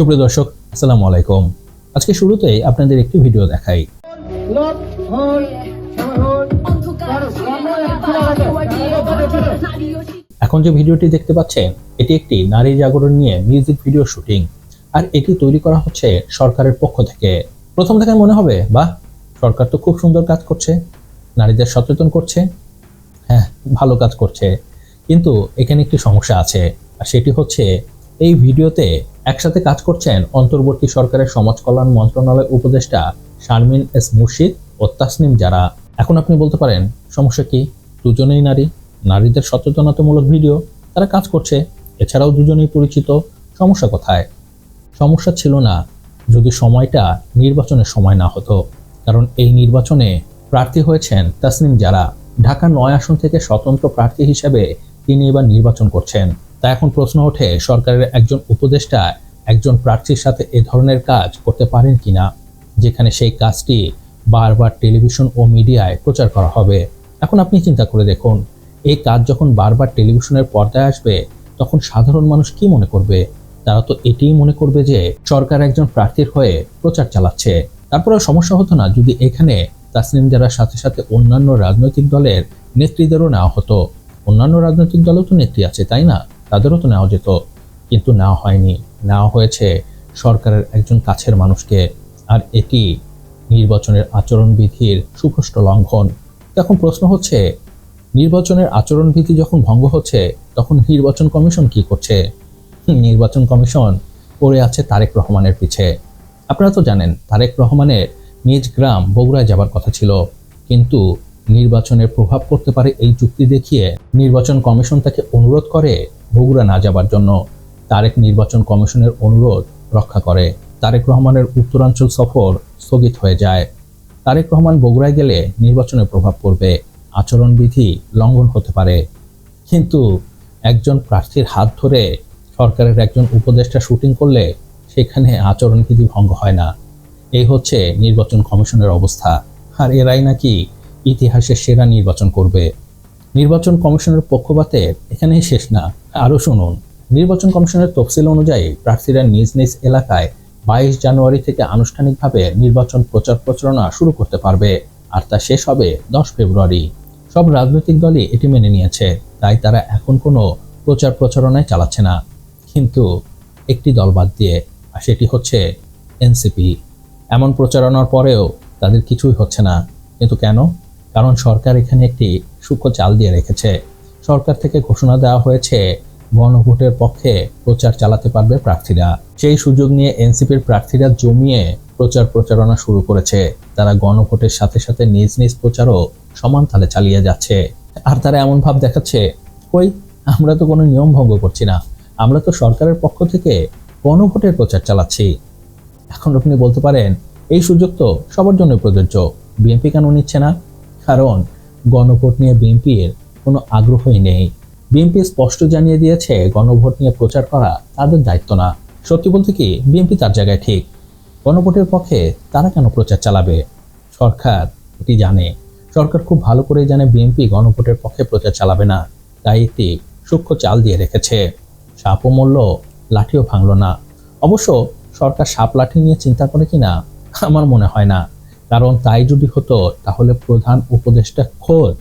সুপ্রিয় দর্শক, আসসালামু আলাইকুম। আজকে শুরুতেই আপনাদের একটি ভিডিও দেখাই। এখন যে ভিডিওটি দেখতে পাচ্ছেন, এটি একটি নারী জাগরণ নিয়ে মিউজিক ভিডিও শুটিং, আর এটি তৈরি করা হচ্ছে সরকারের পক্ষ থেকে। প্রথম থেকে মনে হবে, বাহ, সরকার তো খুব সুন্দর কাজ করছে, নারীদের সচেতন করছে হ্যাঁ ভালো কাজ করছে। কিন্তু এখানে একটি সমস্যা আছে, আর সেটি হচ্ছে এই ভিডিওতে একসাথে কাজ করছেন অন্তর্বর্তী সরকারের সমাজ কল্যাণ মন্ত্রণালয় উপদেষ্টা শারমিন এস মুর্শিদ ও তাসনিম যারা এখন আপনি বলতে পারেন, সমস্যা কি? দুজনেই নারী, নারীদের সচেতনতামূলক ভিডিও, তারা কাজ করছে, এছাড়াও দুজনেই পরিচিত, সমস্যা কোথায়? সমস্যা ছিল না, যদি সময়টা নির্বাচনের সময় না হতো, কারণ এই নির্বাচনে প্রার্থী হয়েছেন তাসনিম যারা ঢাকা নয় আসন থেকে স্বতন্ত্র প্রার্থী হিসেবে তিনি এবার নির্বাচন করছেন। তা এখন প্রশ্ন ওঠে, সরকারের একজন উপদেষ্টা একজন প্রার্থীর সাথে এ ধরনের কাজ করতে পারেন কিনা, যেখানে সেই কাজটি বারবার টেলিভিশন ও মিডিয়ায় প্রচার করা হবে। এখন আপনি চিন্তা করে দেখুন, এই কাজ যখন বারবার টেলিভিশনের পর্দায় আসবে, তখন সাধারণ মানুষ কি মনে করবে? তারা তো এটিই মনে করবে যে, সরকার একজন প্রার্থীর হয়ে প্রচার চালাচ্ছে। তারপরে সমস্যা হতো না যদি এখানে তাসনিম যারা সাথে সাথে অন্যান্য রাজনৈতিক দলের নেত্রীদেরও নেওয়া হতো। অন্যান্য রাজনৈতিক দলও তো নেত্রী আছে, তাই না? তাদেরও তো নেওয়া যেত, কিন্তু নেওয়া হয়নি। নেওয়া হয়েছে সরকারের একজন কাছের মানুষকে। আর এটি নির্বাচনের আচরণবিধির সুস্পষ্ট লঙ্ঘন। এখন প্রশ্ন হচ্ছে, নির্বাচনের আচরণবিধি যখন ভঙ্গ হচ্ছে, তখন নির্বাচন কমিশন কি করছে? নির্বাচন কমিশন পড়ে আছে তারেক রহমানের পিছে। আপনারা তো জানেন, তারেক রহমানের নিজ গ্রাম বগুড়ায় যাবার কথা ছিল। কিন্তু নির্বাচনের প্রভাব পড়তে পারে এই যুক্তি দেখিয়ে নির্বাচন কমিশন তাকে অনুরোধ করে বগুড়া না যাবার জন্য তারেক নির্বাচন কমিশনের অনুরোধ রক্ষা করে। তারেক রহমানের উত্তরাঞ্চল সফর স্থগিত হয়ে যায়। তারেক রহমান বগুড়ায় গেলে নির্বাচনে প্রভাব পড়বে। আচরণবিধি লঙ্ঘন হতে পারে। কিন্তু একজন প্রার্থীর হাত ধরে সরকারের একজন উপদেষ্টা শুটিং করলে সেখানে আচরণবিধি ভঙ্গ হয় না। এই হচ্ছে নির্বাচন কমিশনের অবস্থা। আর এরাই নাকি ইতিহাসের সেরা নির্বাচন করবে। নির্বাচন কমিশনের পক্ষপাতের এখানেই শেষ না। আরও শুনুন। নির্বাচন কমিশনের তফসিল অনুযায়ী প্রার্থীরা নিজ নিজ এলাকায় বাইশ জানুয়ারি থেকে আনুষ্ঠানিকভাবে নির্বাচন প্রচার প্রচারণা শুরু করতে পারবে, আর তা শেষ হবে দশ ফেব্রুয়ারি। সব রাজনৈতিক দলই এটি মেনে নিয়েছে, তাই তারা এখন কোনো প্রচার প্রচারণায় চালাচ্ছে না। কিন্তু একটি দল বাদ দিয়ে, আর সেটি হচ্ছে এনসিপি। এমন প্রচারণার পরেও তাদের কিছুই হচ্ছে না। কিন্তু কেন? কারণ সরকার এখানে একটি সূক্ষ্ম চাল দিয়ে রেখেছে। সরকার থেকে ঘোষণা দেওয়া হয়েছে, গণভোটের পক্ষে প্রচার চালাতে পারবে প্রার্থীরা। সেই সুযোগ নিয়ে এনসিপির প্রার্থীরা জমিয়ে প্রচার প্রচারণা শুরু করেছে। তারা গণভোটের সাথে সাথে নিজ নিজ প্রচারও সমান তালে চালিয়ে যাচ্ছে। আর তারা এমন ভাব দেখাচ্ছে কই আমরা তো কোনো নিয়ম ভঙ্গ করছি না। আমরা তো সরকারের পক্ষ থেকে গণভোটের প্রচার চালাচ্ছি। এখন আপনি বলতে পারেন, এই সুযোগ তো সবার জন্য প্রযোজ্য। বিএনপি কেন নিচ্ছে না? কারণ গণভোট নিয়ে বিএনপির কোনো আগ্রহই নেই। বিএনপি স্পষ্ট জানিয়ে দিয়েছে, গণভোট নিয়ে প্রচার করা তাদের দায়িত্ব না। সত্যি বলতে কি বিএনপি তার জায়গায় ঠিক। গণভোটের পক্ষে তারা কেন প্রচার চালাবে? সরকার এটি জানে? সরকার খুব ভালো করেই জানে বিএনপি গণভোটের পক্ষে প্রচার চালাবে না। তাই একটি সূক্ষ্ম চাল দিয়ে রেখেছে। সাপও মরল, লাঠিও ভাঙল না। অবশ্য সরকার সাপ লাঠি নিয়ে চিন্তা করে কিনা, আমার মনে হয় না। কারণ তাই যদি হতো, তাহলে প্রধান উপদেষ্টা খোদ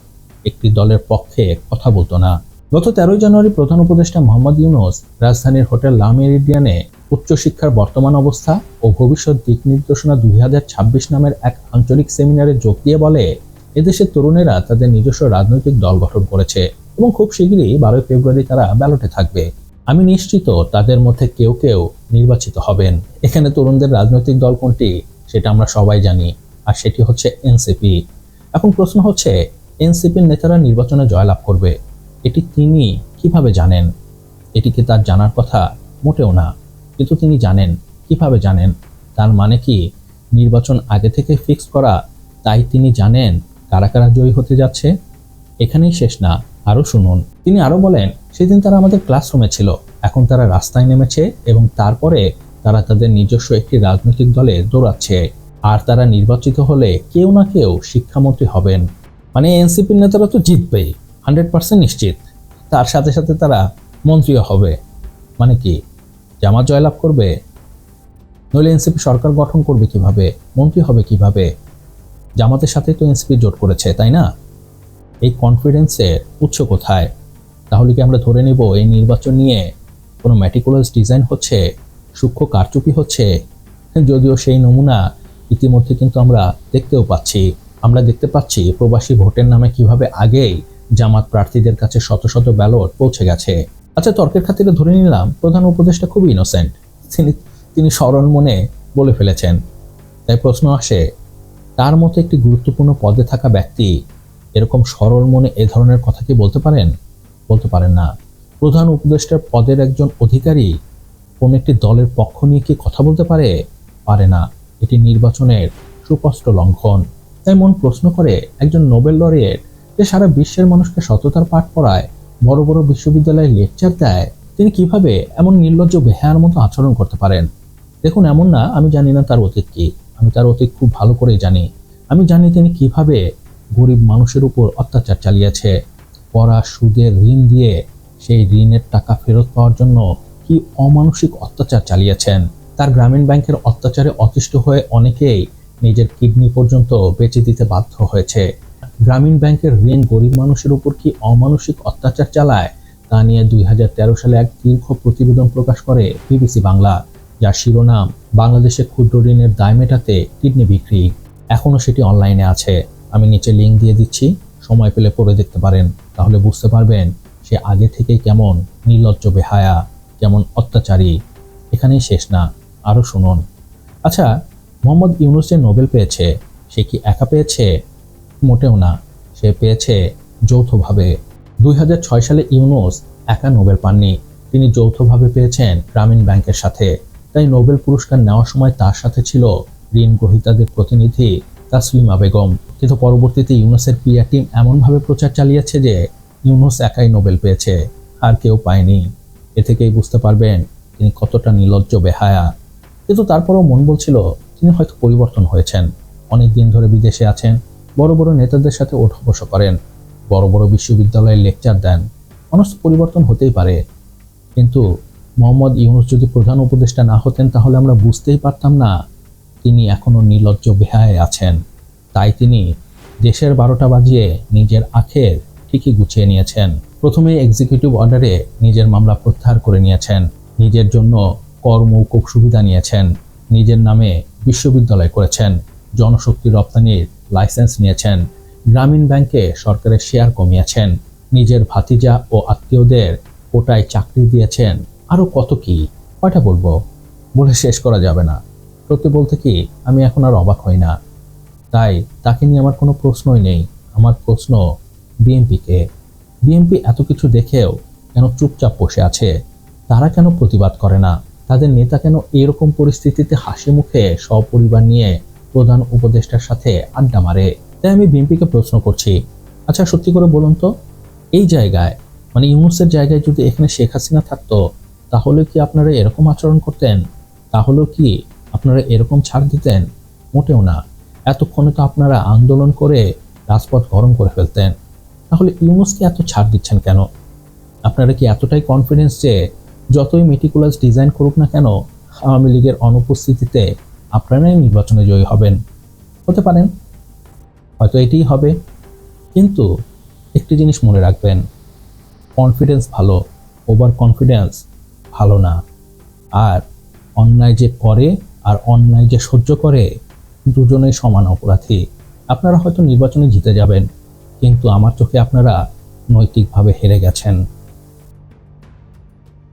একটি দলের পক্ষে কথা বলতো না। গত তেরোই জানুয়ারি প্রধান উপদেষ্টা মোহাম্মদ ইউনুস রাজধানীর হোটেল লা মেরিডিয়ানে উচ্চশিক্ষার বর্তমান অবস্থা ও ভবিষ্যৎ দিক নির্দেশনা দুই হাজার ছাব্বিশ নামের এক আঞ্চলিক সেমিনারে যোগ দিয়ে বলে এদেশের তরুণেরা তাদের নিজস্ব রাজনৈতিক দল গঠন করেছে এবং খুব শীঘ্রই বারোই ফেব্রুয়ারি তারা ব্যালটে থাকবে। আমি নিশ্চিত তাদের মধ্যে কেউ কেউ নির্বাচিত হবেন। এখানে তরুণদের রাজনৈতিক দল কোনটি, সেটা আমরা সবাই জানি। আর সেটি হচ্ছে এনসিপি এখন প্রশ্ন হচ্ছে এনসিপির নেতারা নির্বাচনে জয়লাভ করবে, এটি তিনি কীভাবে জানেন? এটি কি তার জানার কথা? মোটেও না। কিন্তু তিনি জানেন। কীভাবে জানেন? তার মানে কি, নির্বাচন আগে থেকে ফিক্স করা, তাই তিনি জানেন কারা কারা জয়ী হতে যাচ্ছে? এখানেই শেষ না, আরও শুনুন। তিনি আরও বলেন, সেদিন তারা আমাদের ক্লাসরুমে ছিল, এখন তারা রাস্তায় নেমেছে এবং তারপরে তারা তাদের নিজস্ব একটি রাজনৈতিক দলে দৌড়াচ্ছে। আর তারা নির্বাচিত হলে কেউ না কেউ শিক্ষামন্ত্রী হবেন। মানে এনসিপির নেতারা তো জিতবেই, হান্ড্রেড পার্সেন্ট নিশ্চিত। তার সাথে সাথে তারা মন্ত্রীও হবে। মানে কি, জামাত জয়লাভ করবে? নইলে এনসিপি সরকার গঠন করবে কীভাবে? মন্ত্রী হবে কীভাবে? জামাতের সাথে তো এনসিপি জোট করেছে, তাই না? এই কনফিডেন্সের উৎস কোথায়? তাহলে কি আমরা ধরে নেব এই নির্বাচন নিয়ে কোনো ম্যাটিকুলাস ডিজাইন হচ্ছে? সূক্ষ্ম কারচুপি হচ্ছে? যদিও সেই নমুনা ইতিমধ্যে কিন্তু আমরা দেখতেও পাচ্ছি, আমরা দেখতে পাচ্ছি প্রবাসী ভোটের নামে কীভাবে আগেই জামাত প্রার্থীদের কাছে শত শত ব্যালট পৌঁছে গেছে। আচ্ছা তর্কের খাতিরে ধরে নিলাম, প্রধান উপদেষ্টা খুবই ইনোসেন্ট তিনি তিনি সরল মনে বলে ফেলেছেন। তাই প্রশ্ন আসে, তার মতো একটি গুরুত্বপূর্ণ পদে থাকা ব্যক্তি এরকম সরল মনে এ ধরনের কথা কি বলতে পারেন? বলতে পারেন না। প্রধান উপদেষ্টার পদের একজন অধিকারী কোন একটি দলের পক্ষ নিয়ে কি কথা বলতে পারে? পারে না। এটি নির্বাচনের সুস্পষ্ট লঙ্ঘন। তাই মন প্রশ্ন করে একজন নোবেল লরিয়েট যে সারা বিশ্বের মানুষকে সততার পাঠ পড়ায়, বড় বড় বিশ্ববিদ্যালয়ে লেকচার দেয়, তিনি কীভাবে এমন নির্লজ্জ বেহায়ার মতো আচরণ করতে পারেন? দেখুন, এমন না, আমি জানি না তার অতীত কি। আমি তার অতীত খুব ভালো করেই জানি। আমি জানি তিনি কীভাবে গরিব মানুষের উপর অত্যাচার চালিয়েছে। পড়া সুদের ঋণ দিয়ে সেই ঋণের টাকা ফেরত পাওয়ার জন্য কি অমানসিক অত্যাচার চালিয়েছেন? তার গ্রামীণ ব্যাংকের অত্যাচারে অতিষ্ঠ হয়ে অনেকেই নিজের কিডনি পর্যন্ত বেচে দিতে বাধ্য হয়েছে। গ্রামীণ ব্যাংকের ঋণ গরিব মানুষের উপর কি অমানসিক অত্যাচার চালায়, তা নিয়ে দুই হাজার তেরো সালে এক দীর্ঘ প্রতিবেদন প্রকাশ করে বিবিসি বাংলা, যার শিরোনাম, বাংলাদেশে ক্ষুদ্র ঋণের দায় মেটাতে কিডনি বিক্রি। এখনও সেটি অনলাইনে আছে। আমি নিচে লিঙ্ক দিয়ে দিচ্ছি, সময় পেলে পড়ে দেখতে পারেন। তাহলে বুঝতে পারবেন সে আগে থেকেই কেমন নির্লজ্জ বেহায়া, কেমন অত্যাচারী। এখানেই শেষ না। আরও শুনুন। আচ্ছা মোহাম্মদ ইউনুস যে নোবেল পেয়েছে, সে কি একা পেয়েছে? মোটেও না। সে পেয়েছে যৌথভাবে। দুই হাজার ছয় সালে ইউনুস একা নোবেল পাননি। তিনি যৌথভাবে পেয়েছেন গ্রামীণ ব্যাংকের সাথে। তাই নোবেল পুরস্কার নেওয়ার সময় তার সাথে ছিল ঋণ গ্রহীতাদের প্রতিনিধি তাসলিমা বেগম। কিন্তু পরবর্তীতে ইউনুসের পিয়া টিম এমনভাবে প্রচার চালিয়েছে যে ইউনুস একাই নোবেল পেয়েছে, আর কেউ পায়নি। এ থেকেই বুঝতে পারবেন তিনি কতটা নির্লজ্জ বেহায়া। কিন্তু তারপরও মন বলছিল, তিনি হয়তো পরিবর্তন হয়েছেন। অনেক দিন ধরে বিদেশে আছেন, বড় বড় নেতাদের সাথে ওঠা বসা করেন, বড় বড় বিশ্ববিদ্যালয়ে লেকচার দেন। মানুষ পরিবর্তন হতেই পারে। কিন্তু মোহাম্মদ ইউনুস যদি প্রধান উপদেষ্টা না হতেন, তাহলে আমরা বুঝতেই পারতাম না তিনি এখনও নির্লজ্জ বেহায় আছেন। তাই তিনি দেশের বারোটা বাজিয়ে নিজের আখের ঠিকই গুছিয়ে নিয়েছেন। প্রথমে এক্সিকিউটিভ অর্ডারে নিজের মামলা প্রত্যাহার করে নিয়েছেন। নিজের জন্য কর সুবিধা নিয়েছেন। নিজের নামে বিশ্ববিদ্যালয় করেছেন। জনশক্তি রপ্তানির লাইসেন্স নিয়েছেন। গ্রামীণ ব্যাংকে সরকারের শেয়ার কমিয়েছেন। নিজের ভাতিজা ও আত্মীয়দের কোটায় চাকরি দিয়েছেন। আরও কত কি? কয়টা বলব? বলে শেষ করা যাবে না। সত্যি বলতে কি, আমি এখন আর অবাক হই না। তাই তাকে নিয়ে আমার কোনো প্রশ্নই নেই। আমার প্রশ্ন, বিএনপিকে। বিএনপি এত কিছু দেখেও কেন চুপচাপ বসে আছে? তারা কেন প্রতিবাদ করে না? তাদের নেতা কেন এরকম পরিস্থিতিতে হাসি মুখে সপরিবার নিয়ে প্রধান উপদেষ্টার সাথে আড্ডা মারে? তাই আমি বিএনপিকে প্রশ্ন করছি। আচ্ছা সত্যি করে বলুন তো, এই জায়গায় মানে ইউনুসের জায়গায় যদি এখানে শেখ হাসিনা থাকতো, তাহলে কি আপনারা এরকম আচরণ করতেন? তাহলেও কি আপনারা এরকম ছাড় দিতেন? মোটেও না। এতক্ষণে তো আপনারা আন্দোলন করে রাজপথ গরম করে ফেলতেন। তাহলে ইউনুসকে এত ছাড় দিচ্ছেন কেন? আপনারা কি এতটাই কনফিডেন্স যে যতই মেটিকুলাস ডিজাইন করুক না কেন, আওয়ামী লীগের অনুপস্থিতিতে আপনারাই নির্বাচনে জয়ী হবেন। হতে পারেন, হয়তো এটিই হবে। কিন্তু একটি জিনিস মনে রাখবেন কনফিডেন্স ভালো ওভার কনফিডেন্স ভালো না। আর অন্যায় যে করে আর অন্যায় যে সহ্য করে, দুজনেই সমান অপরাধী। আপনারা হয়তো নির্বাচনে জিতে যাবেন, কিন্তু আমার চোখে আপনারা নৈতিকভাবে হেরে গেছেন।